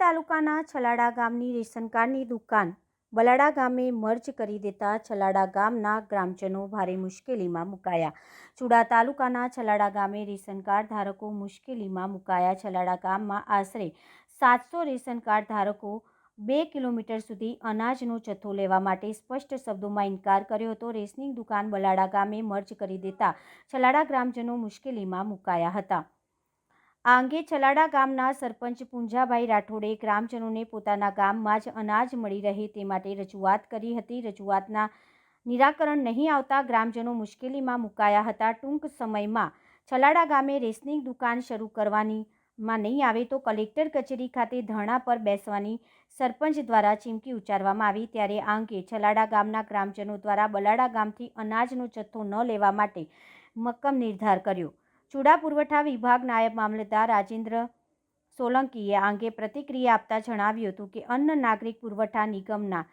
તાલુકાના છલાડા ગામની રેશન કાર્ડની દુકાન બલાડા ગામે મર્જ કરી દેતા છલાડા ગામના ગ્રામજનો ભારે મુશ્કેલીમાં મુકાયા. ચુડા તાલુકાના છલાડા ગામે રેશન કાર્ડ ધારકો મુશ્કેલીમાં મુકાયા. છલાડા ગામમાં આશરે સાતસો રેશન કાર્ડ ધારકો બે કિલોમીટર સુધી અનાજનો જથ્થો લેવા માટે સ્પષ્ટ શબ્દોમાં ઇનકાર કર્યો હતો. રેશનિંગ દુકાન બલાડા ગામે મર્જ કરી દેતા છલાડા ગ્રામજનો મુશ્કેલીમાં મુકાયા હતા. આ અંગે છલાડા ગામના સરપંચ પુંજાભાઈ રાઠોડે ગ્રામજનોને પોતાના ગામમાં જ અનાજ મળી રહે તે માટે રજૂઆત કરી હતી. રજૂઆતના નિરાકરણ નહીં આવતા ગ્રામજનો મુશ્કેલીમાં મુકાયા હતા. ટૂંક સમયમાં છલાડા ગામે રેશનિંગ દુકાન શરૂ કરવાની માં નહીં આવે તો કલેક્ટર કચેરી ખાતે ધરણા પર બેસવાની સરપંચ દ્વારા ચીમકી ઉચ્ચારવામાં આવી. ત્યારે આ અંગે છલાડા ગામના ગ્રામજનો દ્વારા બલાડા ગામથી અનાજનો જથ્થો ન લેવા માટે મક્કમ નિર્ધાર કર્યો. ચૂડા પુરવઠા વિભાગ નાયબ મામલતદાર રાજેન્દ્ર સોલંકીએ આ અંગે પ્રતિક્રિયા આપતા જણાવ્યું હતું કે અન્ન નાગરિક પુરવઠા નિગમના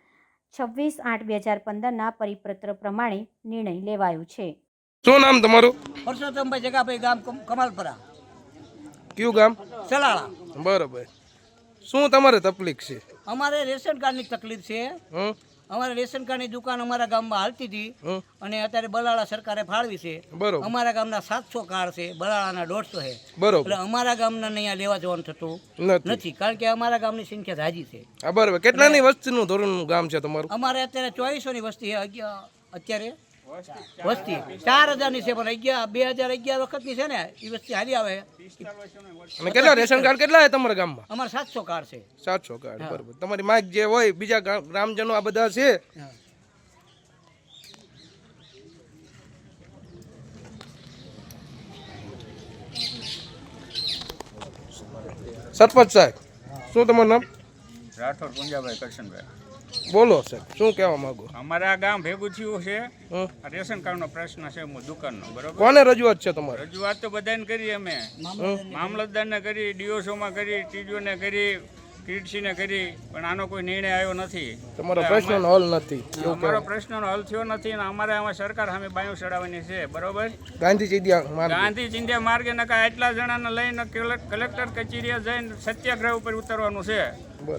છવ્વીસ આઠ બે હજાર પંદરના પરિપત્ર પ્રમાણે નિર્ણય લેવાયો છે. શું નામ તમારું? પરસોત્તમભાઈ જગાભાઈ ગામ કમાલપરા. કયું ગામ? સલાળા. બરોબર. શું તમારે તકલીફ છે? અમારે રેશન કાર્ડની તકલીફ છે. હં અમારે રેશન કાર્ડની દુકાન અમારા ગામમાં હાલતી હતી અને અત્યારે બલાળા સરકારે ફાળવી છે. બરોબર. અમારા ગામના સાતસો કાર્ડ છે બલાળાના દોઢસો છે. બરોબર. એટલે અમારા ગામના અહીંયા લેવા જવાનું થતું નથી. કારણ કે અમારા ગામની સંખ્યા જાજી છે. બરોબર. કેટલાની વસ્તીનું ધોરણનું ગામ છે તમારું? અમારે અત્યારે ચોવીસોની વસ્તી છે અત્યારે વસ્તી. ચાર હજારની છે પણ અગિયાર બે હજાર અગિયાર વખતની છે ને એ વસ્તી હારી આવે. અને કેટલા રેશન કાર્ડ કેટલા છે તમારા ગામમાં? અમારે સાતસો કાર્ડ છે. સાતસો કાર્ડ બરોબર. તમારી માગ જે હોય બીજા ગ્રામજનો આ બધા છે. સરપંચ સાહેબ શું તમારું નામ? રાઠોડ પુંજાભાઈ કરશનભાઈ. બોલો સાહેબ શું કહેવા માંગો? અમારે આ ગામ ભેગું થયું છે? આ રેશન કાર્ડનો પ્રશ્ન છે હું દુકાનનો બરોબર? કોને રજૂઆત છે તમારે? રજૂઆત તો બધાને કરી અમે. મામલતદારને કરી ડીઓસોમાં કરી ટીડીઓને કરી કીટસીને કરી પણ આનો કોઈ નિર્ણય આવ્યો નથી. તમારો પ્રશ્નનો હલ નથી. અમારો પ્રશ્નનો હલ થયો નથી અને અમારે આમાં સરકાર સામે બાયું ચડાવવાની છે. બરોબર? ગાંધી ચિંધ્યા ગાંધી ચિંધ્યા માર્ગે નકા એટલા જણાને લઈને કલેક્ટર કચેરીએ જઈને સત્યાગ્રહ ઉપર ઉતરવાનું છે.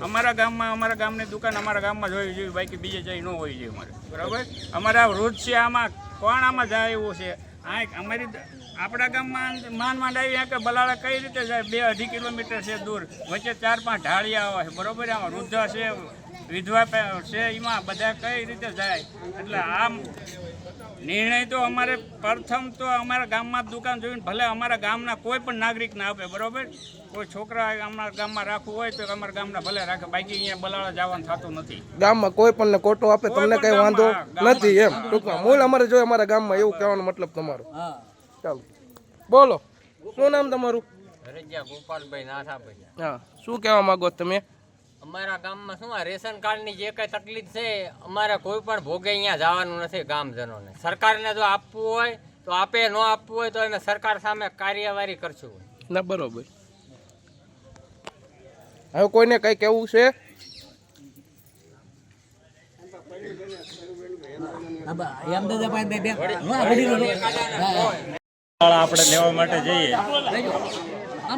અમારા ગામમાં અમારા ગામની દુકાન અમારા ગામમાં જ હોવી જોઈએ બાકી બીજે જઈ ન હોવી જોઈએ અમારે. બરાબર? અમારા વૃદ્ધ છે આમાં કોણ આમાં જાય એવું છે? આ અમારી આપણા ગામમાં માન માંડાવી કે બલાળા કઈ રીતે જાય? બે અઢી કિલોમીટર છે દૂર. વચ્ચે ચાર પાંચ ઢાળિયા આવે છે? બરોબર આમાં વૃદ્ધ છે વિધવા પે- છે એમાં બધા કઈ રીતે જાય? એટલે આમ નિર્ણય તો અમારે પ્રથમ તો અમારા ગામમાં જ દુકાન જોઈને ભલે અમારા ગામના કોઈ પણ નાગરિકને આપે બરોબર? કોઈ છોકરા અમારા ગામમાં રાખવું હોય તો અમારા ગામના ભલે રાખે. બાકી અહીંયા બલાળા જવાનું થતું નથી. ગામમાં કોઈ પણ ને કોટો આપે તમને કઈ વાંધો નથી એમ. ટૂંકમાં. મૂળ અમારે જોઈએ અમારા ગામમાં એવું કહેવાનો મતલબ તમારો. હા. ચાલો. બોલો શું નામ તમારું? રજા ગોપાલભાઈ નાથાભાઈ. હા શું કહેવા માંગો તમે? અમારા ગામમાં શું આ રેશન કાર્ડની જે કંઈ તકલીફ છે અમારે કોઈ પણ ભોગે અહીંયા જવાનું નથી ગામજનોને. સરકારને જો આપવું હોય તો આપે ન આપવું હોય તો એને સરકાર સામે કાર્યવાહી કરશું. ના બરોબર. હવે કોઈને કંઈ કેવું છે? બલાળા આપણે લેવા માટે જઈએ.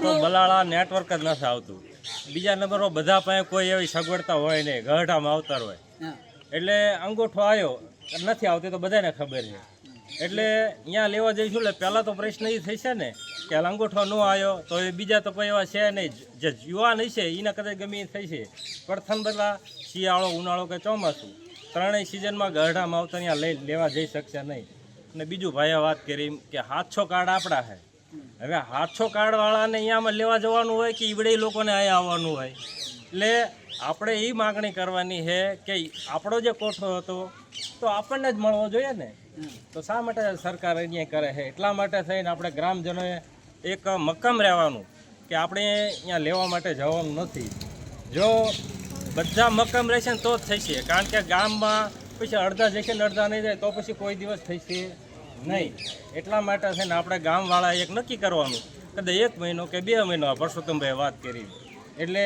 તો બલાળા નેટવર્ક જ નથી આવતું. બીજા નંબરમાં બધા પાસે કોઈ એવી સગવડતા હોય નહીં. ગઢામાં આવતા હોય. એટલે અંગૂઠો આવ્યો. નથી આવતી તો બધાને ખબર છે. એટલે અહીંયા લેવા જઈશું. એટલે પહેલાં તો પ્રશ્ન એ થશે ને કે હાલ અંગૂઠો ન આવ્યો તો એ બીજા તો કોઈ એવા છે નહીં. જે યુવાન હશે એને કદાચ ગમે એ થશે. પ્રથમ બધા શિયાળો ઉનાળો કે ચોમાસું. ત્રણેય સિઝનમાં ગઢામાં આવતા અહીંયા લઈ લેવા જઈ શકશે નહીં. અને બીજું ભાઈએ વાત કરી કે હાથસો કાર્ડ આપણા છે હવે હાથસો કાર્ડ વાળાને અહીંયામાં લેવા જવાનું હોય કે ઈવડે લોકોને અહીંયા આવવાનું હોય? એટલે આપણે એ માગણી કરવાની છે કે આપણો જે કોઠો હતો તો આપણને જ મળવો જોઈએ ને? તો શા માટે સરકાર અહીંયા કરે છે એટલા માટે થઈને આપણે ગ્રામજનોએ એક મક્કમ રહેવાનું કે આપણે અહીંયા લેવા માટે જવાનું નથી. જો બધા મક્કમ રહેશે ને તો જ થશે. કારણ કે ગામમાં પછી અડધા જશે ને અડધા નહીં જાય તો પછી કોઈ દિવસ થશે. નહીં. એટલા માટે છે ને આપણે ગામવાળા એક નક્કી કરવાનું કદાચ એક મહિનો કે બે મહિનો પરસોત્તમભાઈ વાત કરી. એટલે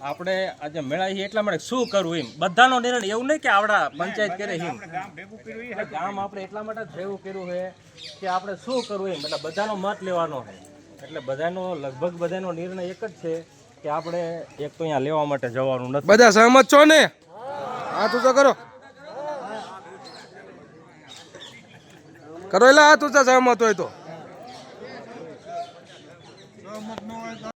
આપણે આજે મેળા એટલા માટે શું કરવું એમ? બધાનો નિર્ણય એવું નહીં કે આપણા પંચાયત કરે એમ. ગામ કર્યું એટલે ગામ આપણે એટલા માટે જ ભેગું કર્યું છે કે આપણે શું કરવું એમ? એટલે બધાનો મત લેવાનો છે. એટલે બધાનો લગભગ બધાનો નિર્ણય એક જ છે કે આપણે એક તો અહીંયા લેવા માટે જવાનું નથી. બધા સહમત છો ને? હા તું તો કરો. કરો એટલે આ તું સહમત હોય તો.